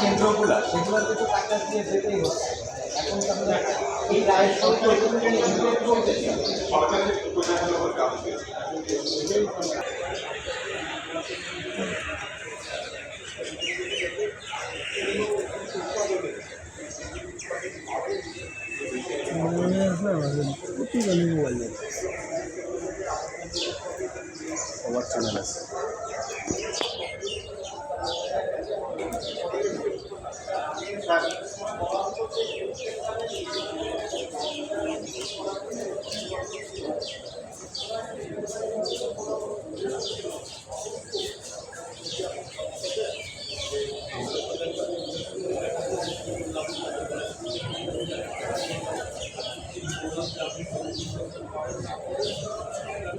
কেন্দ্রগুলো সেগুলোতে তো টাকা দিয়ে যেতেই হচ্ছে এখন তাহলে এই রায়ের সঙ্গে ইমপ্লিমেন্ট করতে সরকারের প্রচারণা করে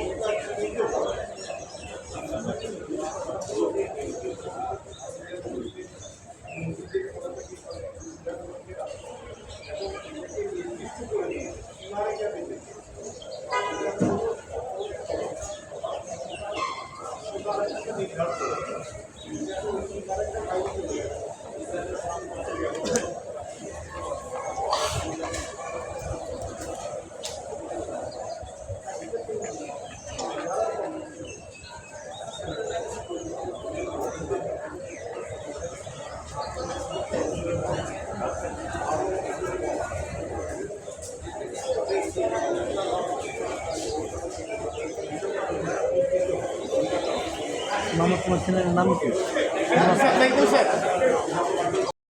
সবার তোমার চ্যানেলের নাম কি?